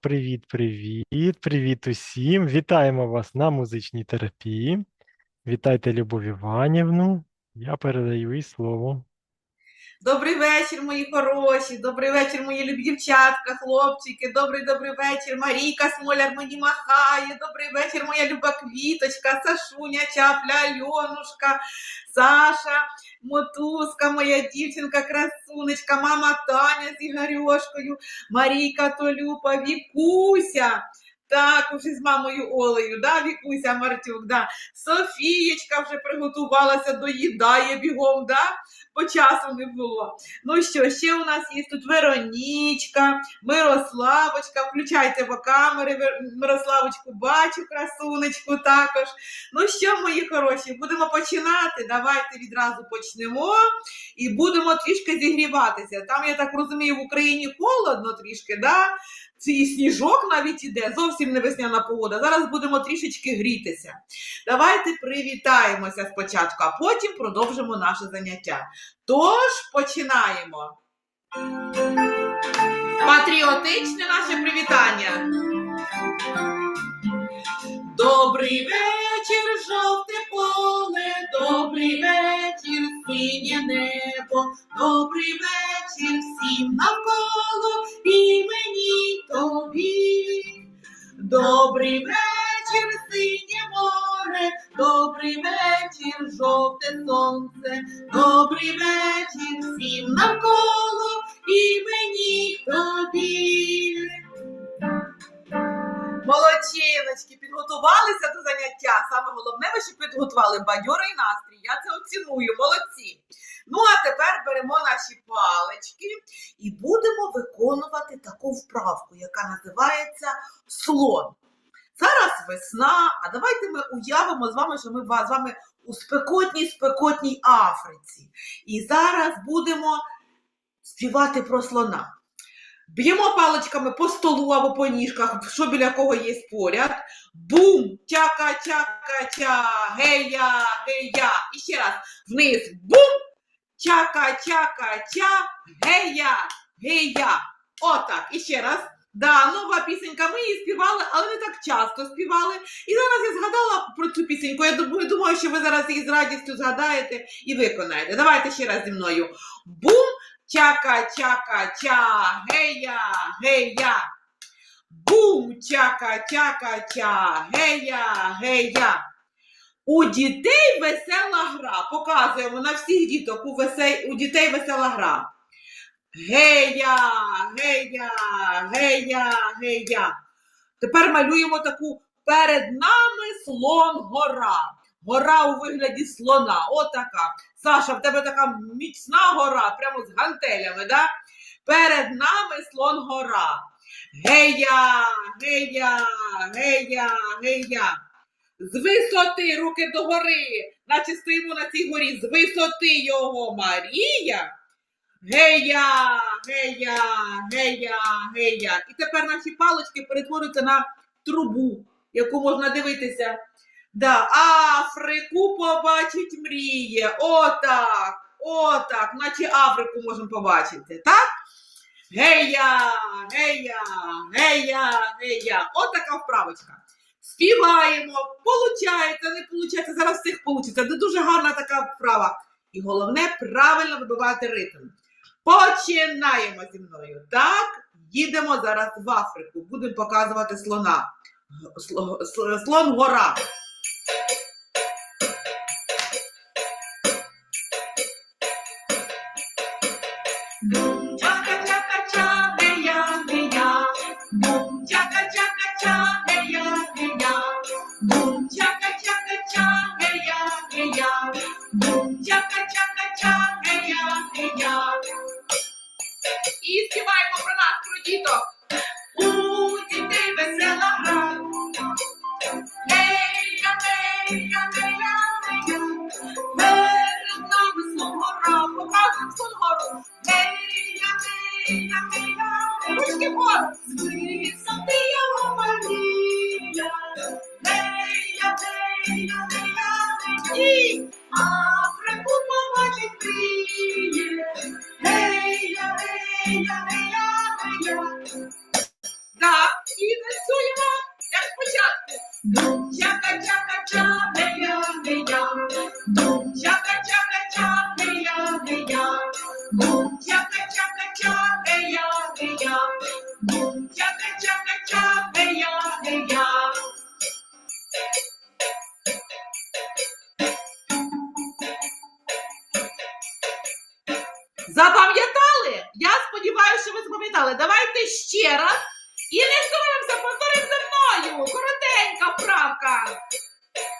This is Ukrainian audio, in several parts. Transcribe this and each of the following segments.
привіт, привіт, привіт усім. Вітаємо вас на музичній терапії. Вітайте Любов Іванівну. Я передаю їй слово. Добрий вечір, мої хороші, добрий вечір, мої любі дівчатка, хлопчики, добрий добрий вечір. Марійка Смоляр мені махає, добрий вечір, моя люба квіточка, Сашуня, Чапля, Альонушка, Саша, Мотузка, моя дівчинка, красунечка, мама Таня з Ігорьошкою, Марійка Толюпа, Вікуся. Так, уже з мамою Олею, да, Вікуся Мартюк, да. Софієчка вже приготувалася, доїдає бігом, да? Бо часу не було. Ну що, ще у нас є тут Веронічка, Мирославочка. Включайте в камери, Мирославочку бачу, красунечку також. Ну що, мої хороші, будемо починати. Давайте відразу почнемо і будемо трішки зігріватися. Там, я так розумію, в Україні холодно трішки, да? Ці сніжок навіть іде, зовсім не весняна погода. Зараз будемо трішечки грітися. Давайте привітаємося спочатку, а потім продовжимо наше заняття. Тож починаємо. Патріотичне наше привітання. Добрий вечір, жовте поле, добрий вечір, синє небо, добрий вечір всім навколо і мені тобі. Добрий вечір, синє море, добрий вечір, жовте сонце, добрий вечір всім навколо і мені тобі. Молодчиночки, підготувалися до заняття. Саме головне, ви ще підготували бадьорий настрій. Я це оціную, молодці. Ну, а тепер беремо наші палички і будемо виконувати таку вправку, яка називається слон. Зараз весна, а давайте ми уявимо з вами, що ми з вами у спекотній спекотній Африці. І зараз будемо співати про слона. Б'ємо паличками по столу або по ніжках, що біля кого є поряд. Бум! Чака, чака, ча, гея, гея. І ще раз вниз. Бум! Чака, чака, ча, гея, гея. Отак. І ще раз. Да, нова пісенька. Ми її співали, але не так часто співали. І зараз я згадала про цю пісеньку. Я думаю, що ви зараз її з радістю згадаєте і виконаєте. Давайте ще раз зі мною. Бум! Чака, чака, ча, гея, гея. Бум, чака, чака, ча, гея, гея. У дітей весела гра. Показуємо на всіх діток у, весе... у дітей весела гра. Гея, гея, гея, гея. Тепер малюємо таку перед нами слон гора. Гора у вигляді слона. Отака. Саша, в тебе така міцна гора, прямо з гантелями, да? Перед нами слон гора. Гея, гея, гея, гея. З висоти руки догори, наче стоїмо на цій горі, з висоти його Марія. Гея, гея, гея, гея. І тепер наші палички перетворюються на трубу, яку можна дивитися. Да, Африку побачить мріє. Отак, отак, наче Африку можемо побачити, так? Гея, гея, гея, гея. Отака вправочка. Співаємо, получається, не получається, зараз всіх получиться. Це дуже гарна така вправа. І головне правильно вибивати ритм. Починаємо зі мною. Так, їдемо зараз в Африку. Будемо показувати слона. Слон гора.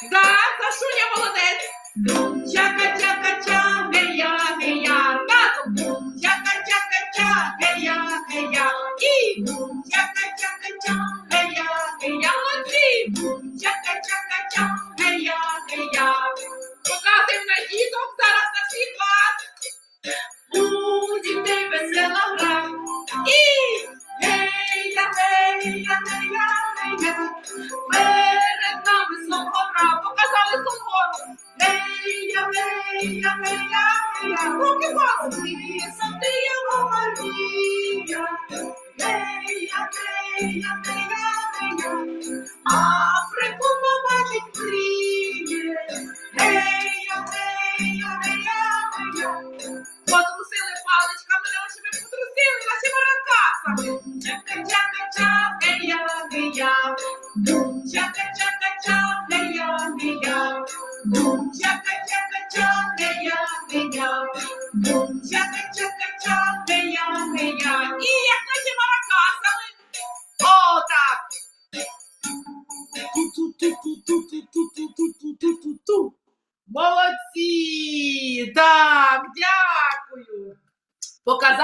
来 I walls. and roll.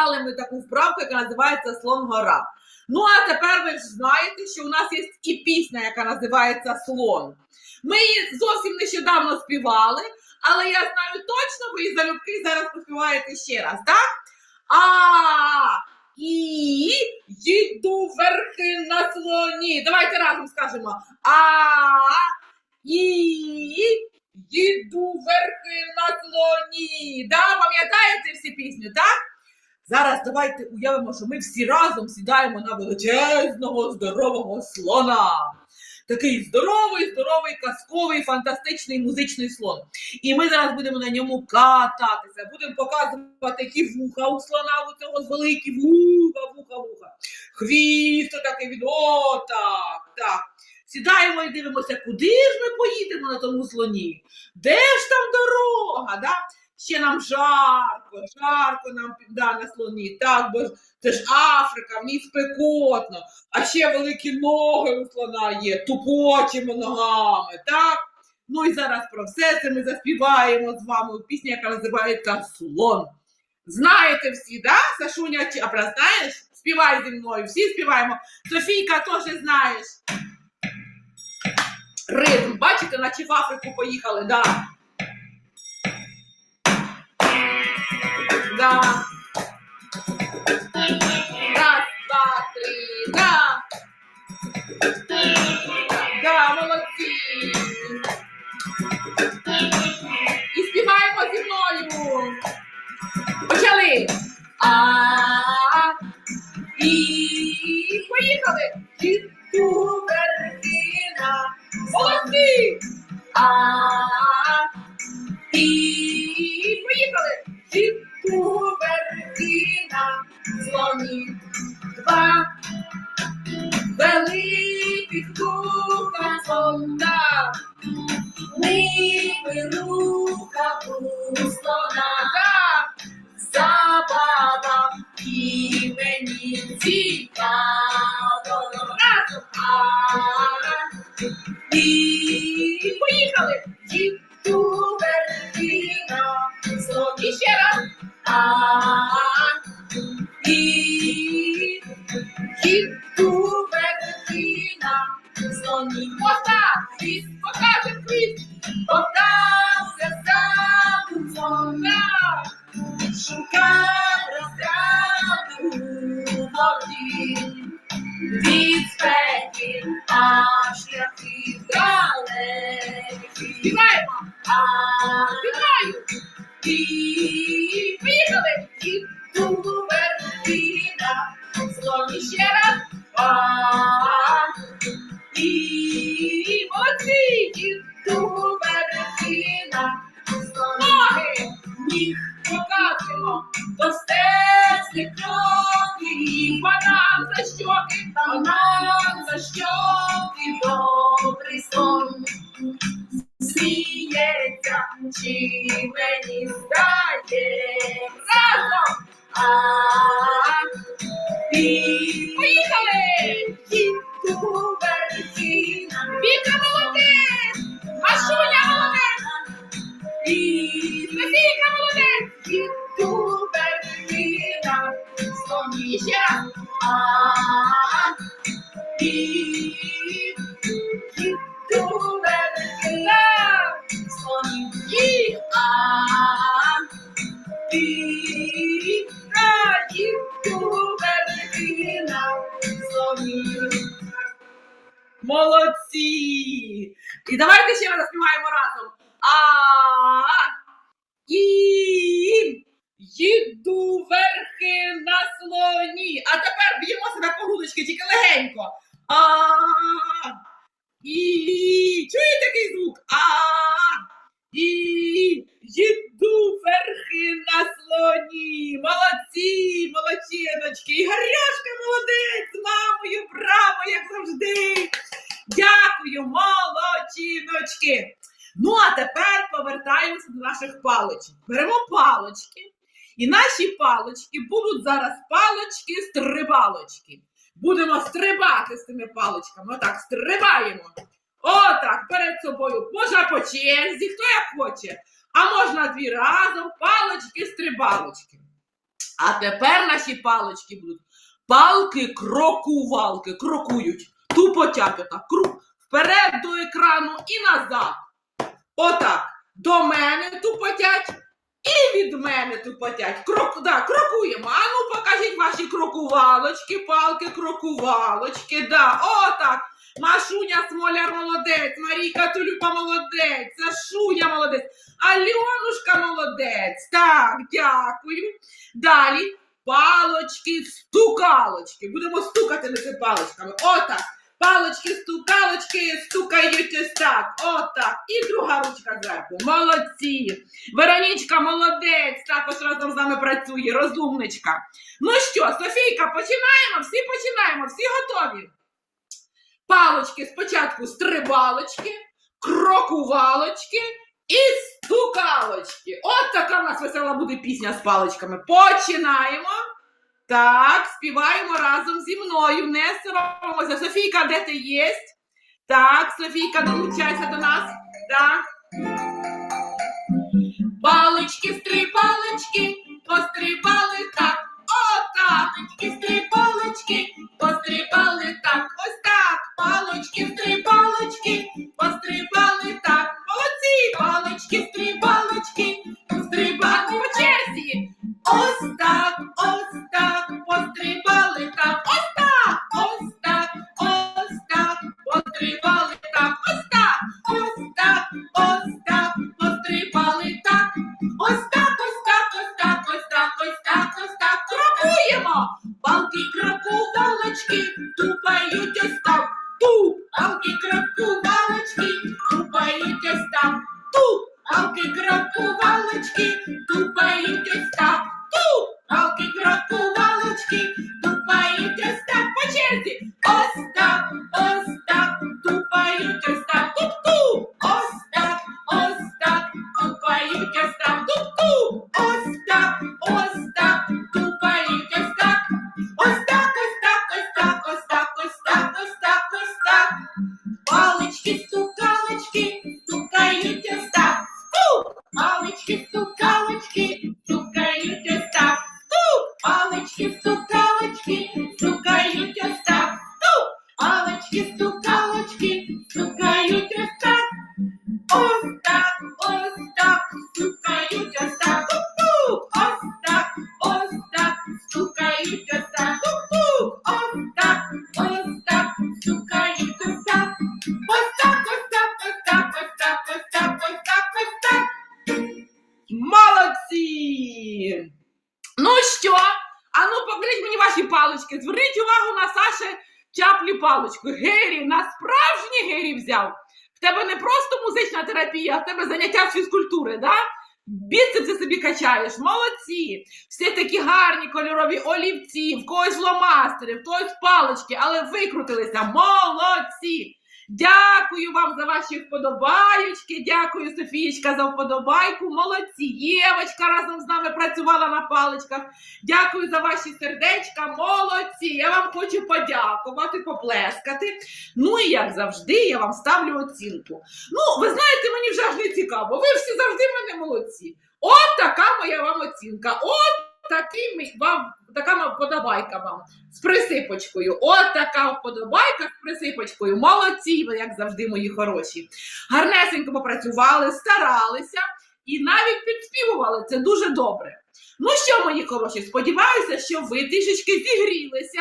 Показали ми таку вправку, яка називається Слон Гора. Ну, а тепер ви ж знаєте, що у нас є і пісня, яка називається Слон. Ми її зовсім нещодавно співали, але я знаю точно, ви її залюбки зараз поспіваєте ще раз, так? А і їду верхи на слоні. Давайте разом скажемо. А і їду верхи на слоні. Да, пам'ятаєте всі пісню, так? Зараз давайте уявимо, що ми всі разом сідаємо на величезного здорового слона. Такий здоровий, здоровий, казковий, фантастичний музичний слон. І ми зараз будемо на ньому кататися, будемо показувати, які вуха у слона, у цього великі вуха, вуха, вуха. Хвіст такий від о, так, так. Сідаємо і дивимося, куди ж ми поїдемо на тому слоні? Де ж там дорога? Да? Ще нам жарко, жарко нам да, на слоні. Так, бо це ж Африка, в ній спекотно, а ще великі ноги у слона є, тупочими ногами. Так? Ну і зараз про все це ми заспіваємо з вами у пісні, яка називається Слон. Знаєте всі, да? Сашуня, а знаєш? Співай зі мною, всі співаємо. Софійка теж знаєш. Ритм, бачите, наче в Африку поїхали, да. Да. Раз, два, три, да. Да, молодці. І співаємо зі мною. Почали. А Subhanallah. Вітаю! Поїхали! Поїхали! Віка молодець! Машуня молодець! молоде! Софійка молодець! Їду верхи на І ще раз. І давайте ще раз заспіваємо разом. А і їду верхи на слоні. А тепер б'ємо себе по грудочки, тільки легенько. А і чуєте такий звук? А і їду верхи на слоні. Молодці, молодчиночки. І Гаряшка молодець з мамою, браво, як завжди. Дякую, молодчиночки. Ну, а тепер повертаємося до наших паличок. Беремо палочки, і наші палочки будуть зараз палочки-стрибалочки. Будемо стрибати з цими паличками. Отак, стрибаємо. Отак, перед собою. Можна по черзі, хто як хоче. А можна дві разом, палочки-стрибалочки. А тепер наші палочки будуть палки-крокувалки. Крокують. Тупотять отак. Круг. Вперед до екрану і назад. Отак. До мене тупотять. І від мене тупотять. Крок, да, крокуємо. А ну покажіть ваші крокувалочки, палки, крокувалочки. Да, отак. Машуня Смоляр молодець, Марійка Тулюпа молодець, Сашуня молодець, Альонушка молодець. Так, дякую. Далі палочки, стукалочки. Будемо стукати ними палочками. Отак. Палочки, стукалочки, стукають ось так. Отак. І друга ручка зверху. Молодці. Веронічка молодець. Також разом з нами працює. Розумничка. Ну що, Софійка, починаємо? Всі починаємо, всі готові. Палочки спочатку стрибалочки, крокувалочки і стукалочки. От така в нас весела буде пісня з паличками. Починаємо. Так, співаємо разом зі мною. Не соромимося. Софійка, де ти є? Так, Софійка, долучайся до нас. Так. Палички, стрибалочки, пострибали так. Отак. Палички, стрибалочки, пострибали так. Ось так. Палички, стрибалочки, пострибали так. Молодці! Палички, стрибалочки, пострибали по черзі. Ось так, палички. Зверніть увагу на Саше чаплі паличку. Гері, на справжній Гері взяв. В тебе не просто музична терапія, а в тебе заняття з фізкультури, да? Біцепси собі качаєш, молодці! Всі такі гарні кольорові олівці, в когось ломастери, в когось палички, але викрутилися. Молодці! Дякую вам за ваші вподобайочки. Дякую, Софієчка, за вподобайку. Молодці. Євочка разом з нами працювала на паличках. Дякую за ваші сердечка. Молодці. Я вам хочу подякувати, поплескати. Ну і як завжди, я вам ставлю оцінку. Ну, ви знаєте, мені вже аж не цікаво. Ви всі завжди мене молодці. От така моя вам оцінка. От такий ми- вам, така вподобайка вам з присипочкою. От така вподобайка з присипочкою. Молодці, ви, як завжди, мої хороші. Гарнесенько попрацювали, старалися і навіть підспівували. Це дуже добре. Ну що, мої хороші, сподіваюся, що ви трішечки зігрілися,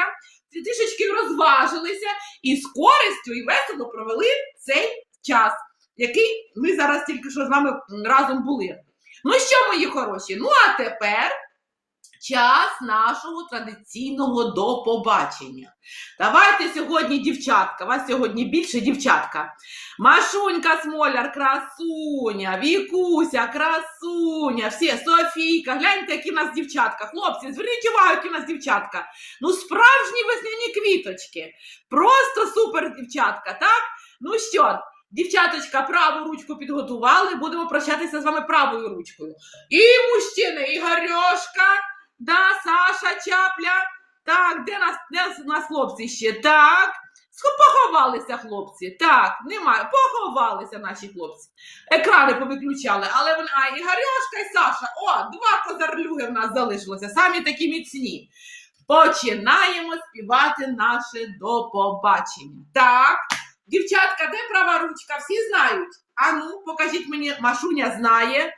трішечки розважилися і з користю і весело провели цей час, який ми зараз тільки що з вами разом були. Ну що, мої хороші? Ну а тепер час нашого традиційного до побачення. Давайте сьогодні, дівчатка, вас сьогодні більше дівчатка. Машунька Смоляр, красуня, Вікуся, красуня, всі, Софійка, гляньте, які в нас дівчатка. Хлопці, зверніть увагу, які в нас дівчатка. Ну, справжні весняні квіточки. Просто супер дівчатка, так? Ну що, дівчаточка, праву ручку підготували, будемо прощатися з вами правою ручкою. І мужчини, Ігорьошка, да, Саша Чапля. Так, де нас, де нас хлопці ще? Так. Поховалися хлопці. Так, немає. Поховалися наші хлопці. Екрани повиключали, але вони. А, Ігорьошка і Саша. О, два козарлюги в нас залишилося, самі такі міцні. Починаємо співати наше до побачення. Так, дівчатка, де права ручка? Всі знають. Ану, покажіть мені, Машуня знає.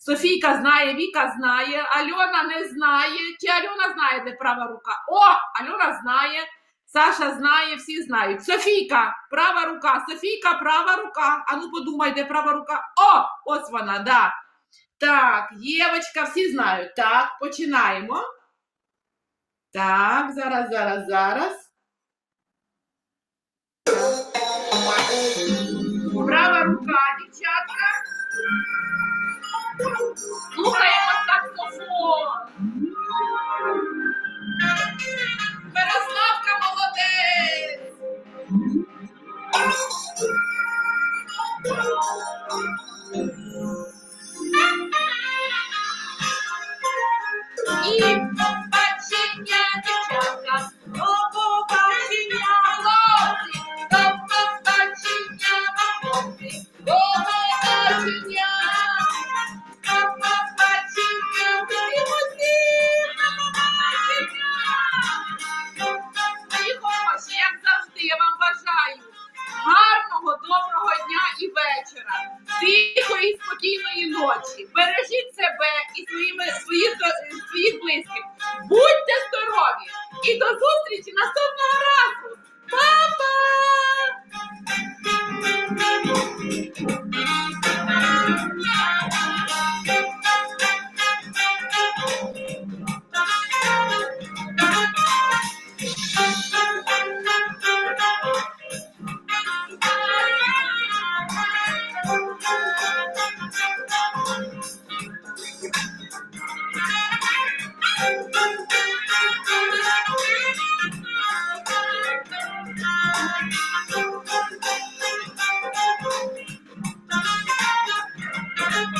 Софійка знає, Віка знає, Альона не знає. Чи Альона знає, де права рука? О, Альона знає, Саша знає, всі знають. Софійка, права рука, Софійка, права рука. Ану подумай, де права рука. О, ось вона, да. Так, Євочка, всі знають. Так, починаємо. Так, зараз, зараз, зараз. Права war